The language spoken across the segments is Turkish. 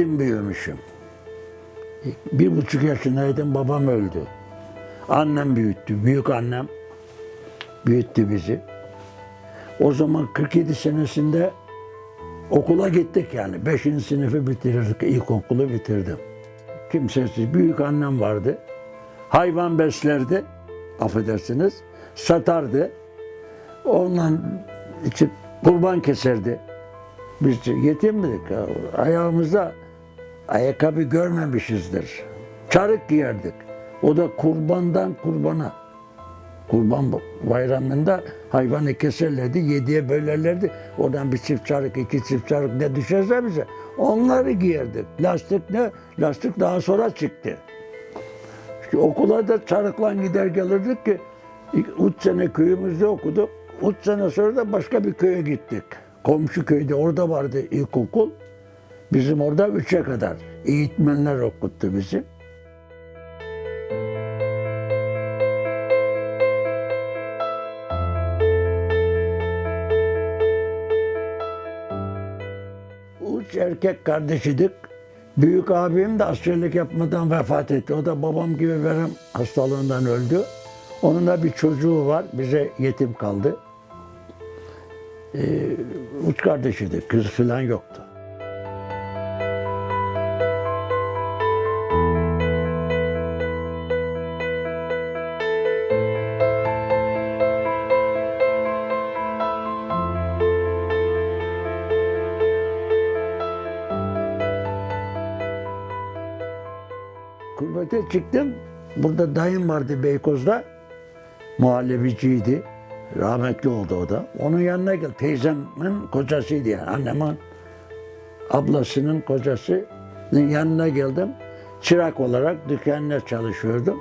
yetim büyümüşüm. Bir buçuk yaşındaydım babam öldü. Annem büyüttü, büyük annem büyüttü bizi. O zaman 47 senesinde okula gittik yani. Beşinci sınıfı bitirirdik, ilkokulu bitirdim. Kimsesiz büyük annem vardı. Hayvan beslerdi, affedersiniz, satardı. Ondan için kurban keserdi. Biz yetim miydik? Ayağımızda ayakkabı görmemişizdir. Çarık giyerdik. O da kurbandan kurbana. Kurban bayramında hayvanı keserlerdi, yediye bölerlerdi. Oradan bir çift çarık, iki çift çarık ne düşerse bize onları giyerdik. Lastik ne? Lastik daha sonra çıktı. İşte okula da çarıkla gider gelirdik ki üç sene köyümüzde okuduk. Üç sene sonra da başka bir köye gittik. Komşu köyde orada vardı ilkokul. Bizim orada üçe kadar eğitmenler okuttu bizi. Üç erkek kardeşidik. Büyük abim de askerlik yapmadan vefat etti. O da babam gibi verem hastalığından öldü. Onun da bir çocuğu var. Bize yetim kaldı. Ee, üç kardeşiydik. Kız falan yoktu. Çıktım. Burada dayım vardı Beykoz'da. Muhallebiciydi. Rahmetli oldu o da. Onun yanına gel. Teyzemin kocasıydı yani. Annemin ablasının kocasının yanına geldim. Çırak olarak dükkanda çalışıyordum.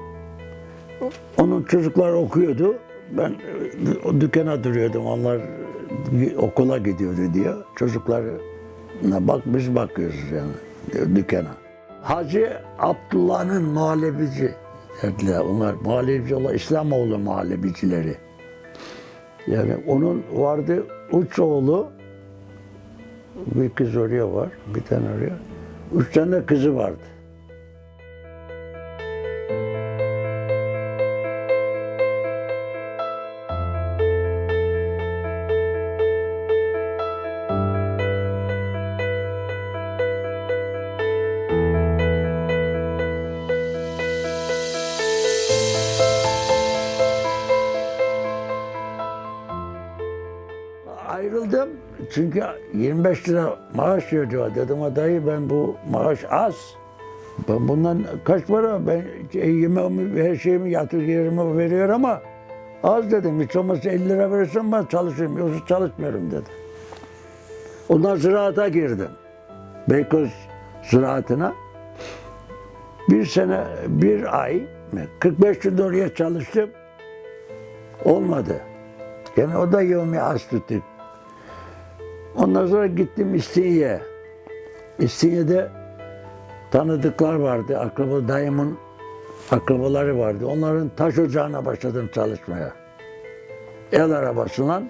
Onun çocuklar okuyordu. Ben e, dükkana duruyordum. Onlar okula gidiyordu diye. Çocuklarına bak biz bakıyoruz yani dükkana. Hacı Abdullah'ın muhallebici dediler. Onlar muhallebici olan İslamoğlu muhallebicileri. Yani onun vardı üç oğlu, bir kız oraya var, bir tane oraya. Üç tane kızı vardı. Ayrıldım çünkü 25 lira maaş veriyor. Dedim "Ha dayı ben bu maaş az. Ben bundan kaç para? Ben yemeğimi, her şeyimi yatır yerime veriyor ama az dedim. Hiç olmazsa 50 lira verirsen ben çalışıyorum. Yoksa çalışmıyorum dedi. Ondan ziraata girdim. Beykoz ziraatına. Bir sene, bir ay, 45 gün oraya çalıştım. Olmadı. Yani o da yevmi az tuttu. Ondan sonra gittim İstinye'ye. İstinye'de tanıdıklar vardı. Akraba dayımın akrabaları vardı. Onların taş ocağına başladım çalışmaya. El arabasıyla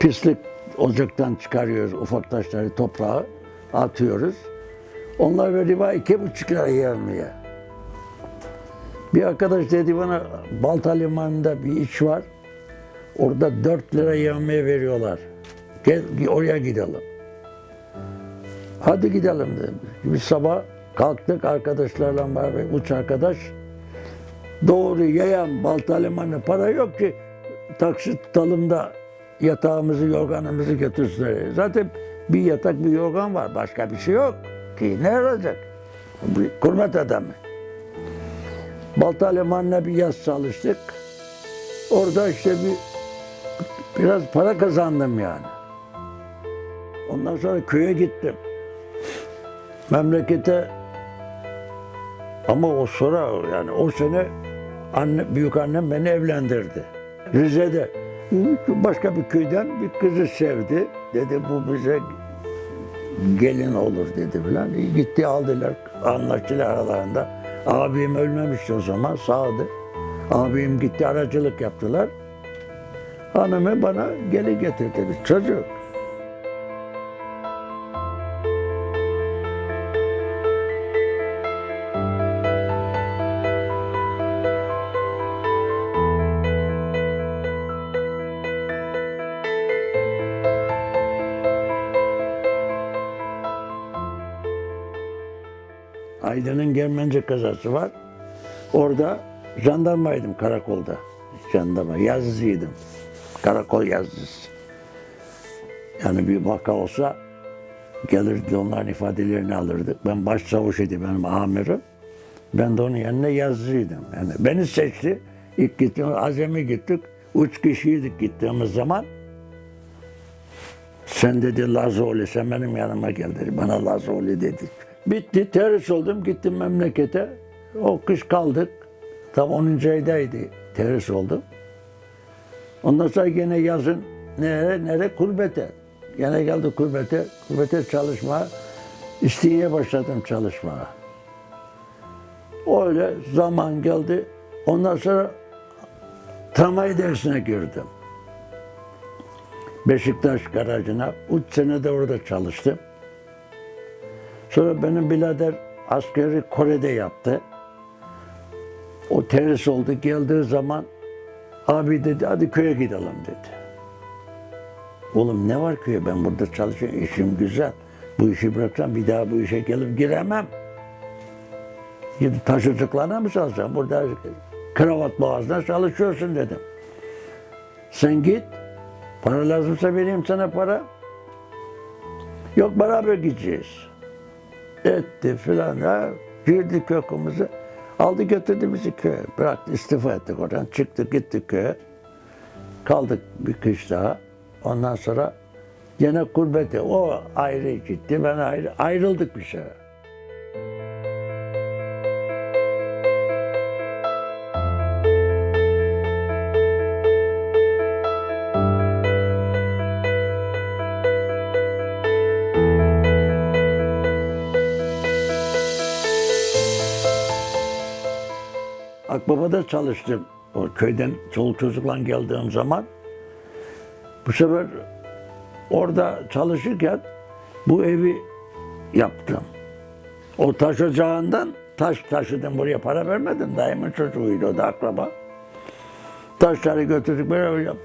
pislik ocaktan çıkarıyoruz ufak taşları toprağa atıyoruz. Onlar bana iki buçuk lira yevmiye. Bir arkadaş dedi bana Balta Limanı'nda bir iş var. Orada 4 lira yevmiye veriyorlar. Gel oraya gidelim. Hadi gidelim dedim. Biz sabah kalktık arkadaşlarla beraber, üç arkadaş. Doğru yayan Balta Limanı para yok ki taksi tutalım da yatağımızı, yorganımızı götürsünler. Zaten bir yatak, bir yorgan var. Başka bir şey yok ki. Ne olacak? Kurmet adamı. Balta Limanı'na bir yaz çalıştık. Orada işte bir biraz para kazandım yani. Ondan sonra köye gittim. Memlekete ama o sonra yani o sene anne, büyük annem beni evlendirdi. Rize'de başka bir köyden bir kızı sevdi. Dedi bu bize gelin olur dedi filan. Gitti aldılar, anlaştılar aralarında. Abim ölmemişti o zaman, sağdı. Abim gitti aracılık yaptılar. Hanımı bana geri getirdi. Çocuk. Aydın'ın Germence kazası var. Orada jandarmaydım karakolda. Jandarma yazıcıydım. Karakol yazıcısı. Yani bir vaka olsa gelirdi onların ifadelerini alırdık. Ben başçavuş idi benim amirim. Ben de onun yanına yazıcıydım. Yani beni seçti. İlk gittim, Azem'e gittik. Üç kişiydik gittiğimiz zaman. Sen dedi Lazoli, sen benim yanıma gel dedi. Bana Lazoli dedi. Bitti, terhis oldum, gittim memlekete. O kış kaldık. Tam 10. aydaydı terhis oldum. Ondan sonra gene yazın nere, nere? Kurbete. Gene geldi kurbete, kurbete çalışma. İstinye başladım çalışmaya. Öyle zaman geldi. Ondan sonra tramvay dersine girdim. Beşiktaş garajına. Üç sene de orada çalıştım. Sonra benim birader askeri Kore'de yaptı. O terhis oldu. Geldiği zaman abi dedi hadi köye gidelim dedi. Oğlum ne var köye ben burada çalışıyorum işim güzel. Bu işi bıraksam bir daha bu işe gelip giremem. Gidip taşıcıklarına mı çalışacağım? Burada kravat boğazına çalışıyorsun dedim. Sen git. Para lazımsa vereyim sana para. Yok beraber gideceğiz. Etti filan ha. Girdik kökümüzü. Aldı götürdü bizi köye. Bıraktı istifa ettik oradan. Çıktık gittik köye. Kaldık bir kış daha. Ondan sonra gene gurbete. O ayrı gitti ben ayrı. Ayrıldık bir sefer. Akbaba'da çalıştım. O köyden çoluk çocukla geldiğim zaman. Bu sefer orada çalışırken bu evi yaptım. O taş ocağından taş taşıdım buraya para vermedim. Dayımın çocuğuydu o da akraba. Taşları götürdük yap.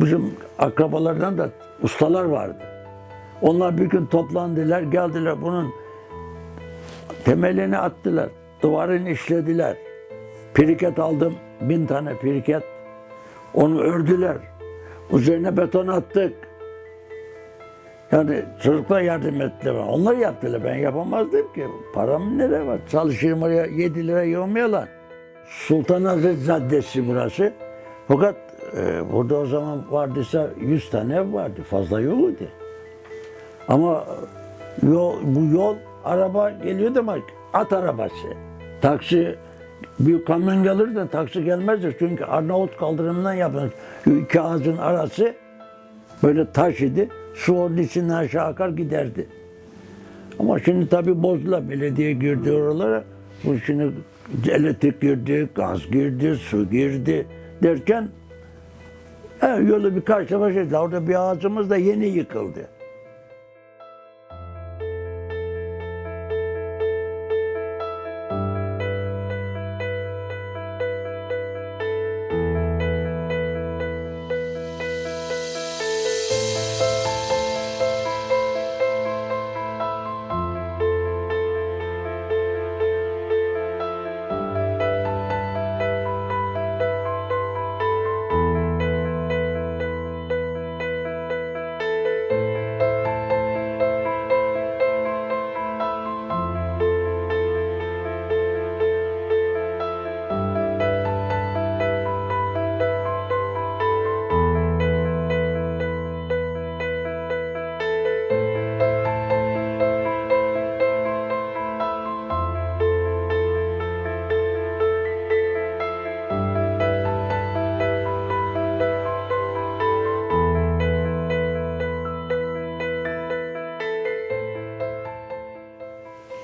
Bizim akrabalardan da ustalar vardı. Onlar bir gün toplandılar, geldiler bunun temelini attılar. Duvarını işlediler. Piriket aldım, bin tane piriket. Onu ördüler. Üzerine beton attık. Yani çocuklar yardım ettiler. Onlar yaptılar. Ben yapamazdım ki. Param nereye var? Çalışayım oraya 7 lira yığmıyorlar. Sultanahmet Caddesi burası. Fakat e, burada o zaman vardıysa 100 tane ev vardı. Fazla yoktu. Ama yol, bu yol araba geliyor ama at arabası. Taksi büyük kamyon gelir de taksi gelmezdi. Çünkü Arnavut kaldırımından yapılmış. İki ağacın arası böyle taş idi. Su onun içinden aşağı akar giderdi. Ama şimdi tabii bozdular. Belediye girdi oralara. Bu şimdi elektrik girdi, gaz girdi, su girdi derken he, yolu birkaç defa şey. Orada bir ağacımız da yeni yıkıldı.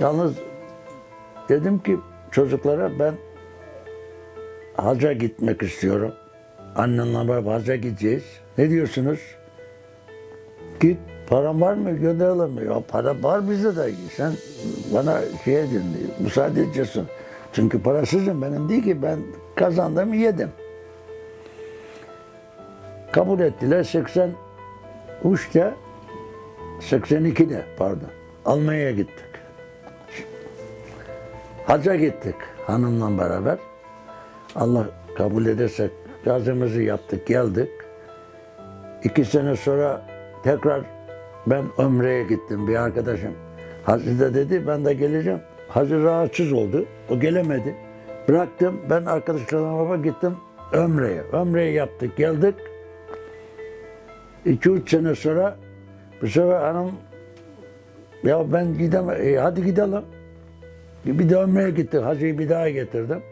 Yalnız dedim ki çocuklara ben hacca gitmek istiyorum. Annenle beraber hacca gideceğiz. Ne diyorsunuz? Git param var mı gönderelim mi? Ya para var bizde de. Sen bana şey edin, müsaade edeceksin. Çünkü parasızım benim değil ki ben kazandım yedim. Kabul ettiler 83'te 82'de pardon Almanya'ya gittik. Hacca gittik hanımla beraber. Allah kabul ederse gazımızı yaptık, geldik. İki sene sonra tekrar ben Ömre'ye gittim bir arkadaşım. Hacı da dedi ben de geleceğim. Hacı rahatsız oldu. O gelemedi. Bıraktım. Ben arkadaşlarımla beraber gittim Ömre'ye. Ömre'yi yaptık, geldik. İki üç sene sonra bu sefer hanım ya ben gidemem. E, hadi gidelim. Bir de Ömre'ye gittik. Hacı'yı bir daha getirdim.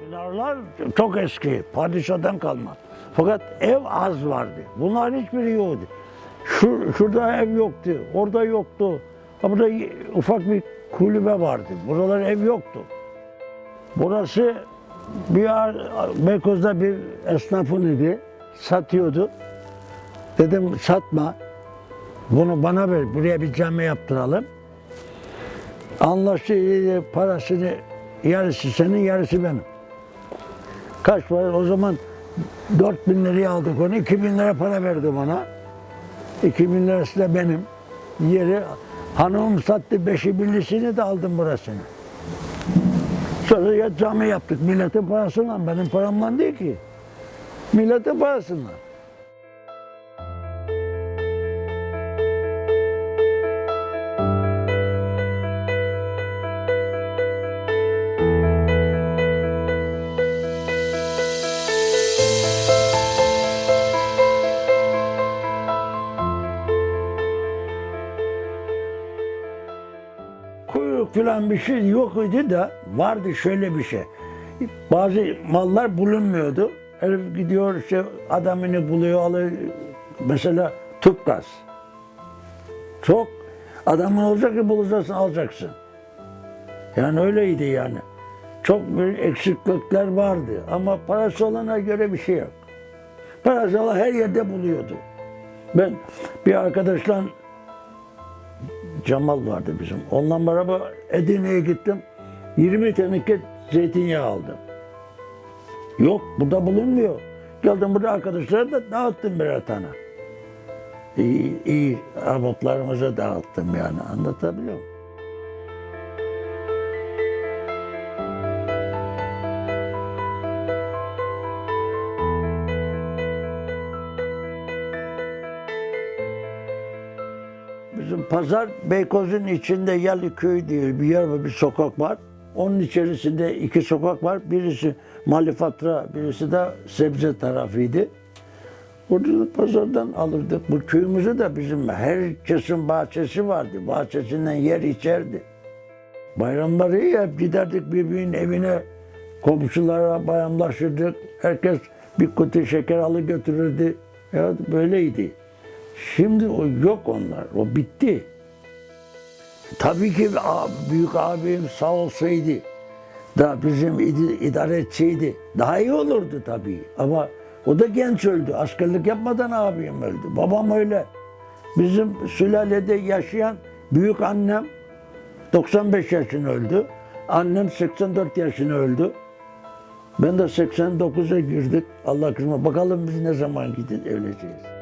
Pınarlar çok eski, padişahdan kalma. Fakat ev az vardı. Bunların hiçbiri yoktu. Şu, şurada ev yoktu, orada yoktu. Burada ufak bir kulübe vardı. Buralar ev yoktu. Burası bir Beykoz'da bir esnafın idi. Satıyordu. Dedim satma. Bunu bana ver. Buraya bir cami yaptıralım. Anlaştı. Parasını yarısı senin yarısı benim. Kaç para? O zaman 4 bin liraya aldık onu. 2 bin lira para verdim ona. 2 bin lirası da benim. Yeri hanımım sattı. Beşi birlisini de aldım burasını. Sonra ya cami yaptık. Milletin parasıyla. Benim paramla değil ki. Milletin parasıyla. Falan bir şey yok idi da vardı şöyle bir şey. Bazı mallar bulunmuyordu. Herif gidiyor işte adamını buluyor alıyor. Mesela tüp gaz. Çok adamın olacak ki bulacaksın alacaksın. Yani öyleydi yani. Çok bir eksiklikler vardı ama parası olana göre bir şey yok. Parası olan her yerde buluyordu. Ben bir arkadaşla Cemal vardı bizim. Onunla beraber Edirne'ye gittim. 20 teneke zeytinyağı aldım. Yok burada bulunmuyor. Geldim burada arkadaşlara da dağıttım birer tane. İyi, iyi ahbaplarımıza dağıttım yani anlatabiliyor muyum? Pazar Beykoz'un içinde Yalıköy diye bir yer var, bir sokak var. Onun içerisinde iki sokak var. Birisi Malifatra, birisi de sebze tarafıydı. Orada da pazardan alırdık. Bu köyümüzde de bizim herkesin bahçesi vardı. Bahçesinden yer içerdi. Bayramları hep giderdik birbirinin evine. Komşulara bayramlaşırdık. Herkes bir kutu şeker alı götürürdü. Ya böyleydi. Şimdi o yok onlar. O bitti. Tabii ki büyük abim sağ olsaydı da bizim id- idare etseydi daha iyi olurdu tabii. Ama o da genç öldü. Askerlik yapmadan abim öldü. Babam öyle. Bizim sülalede yaşayan büyük annem 95 yaşında öldü. Annem 84 yaşında öldü. Ben de 89'a girdik. Allah kızma. Bakalım biz ne zaman gidin öleceğiz.